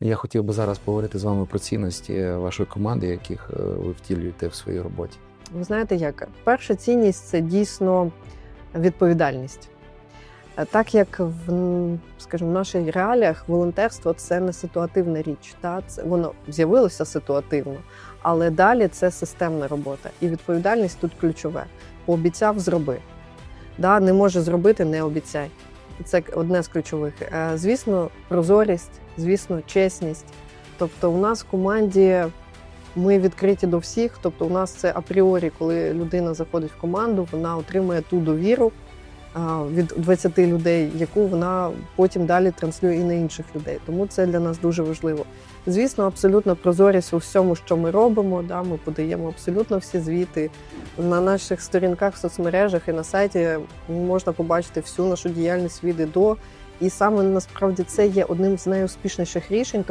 Я хотів би зараз поговорити з вами про цінності вашої команди, яких е, ви втілюєте в своїй роботі. Ви знаєте, як перша цінність це дійсно відповідальність. Е, Так як в скажімо, в наших реаліях волонтерство це не ситуативна річ. Та? Це, воно з'явилося ситуативно, але далі це системна робота. І відповідальність тут ключове. Пообіцяв, зроби. Да? Не може зробити, не обіцяй. Це одне з ключових. Е, Звісно, прозорість, звісно, чесність. Тобто, у нас в команді ми відкриті до всіх. Тобто, у нас це апріорі, коли людина заходить в команду, вона отримує ту довіру від 20 людей, яку вона потім далі транслює і на інших людей. Тому це для нас дуже важливо. Звісно, абсолютно прозорість у всьому, що ми робимо. Да, ми подаємо абсолютно всі звіти. На наших сторінках в соцмережах і на сайті можна побачити всю нашу діяльність від і до. І саме насправді це є одним з найуспішніших рішень.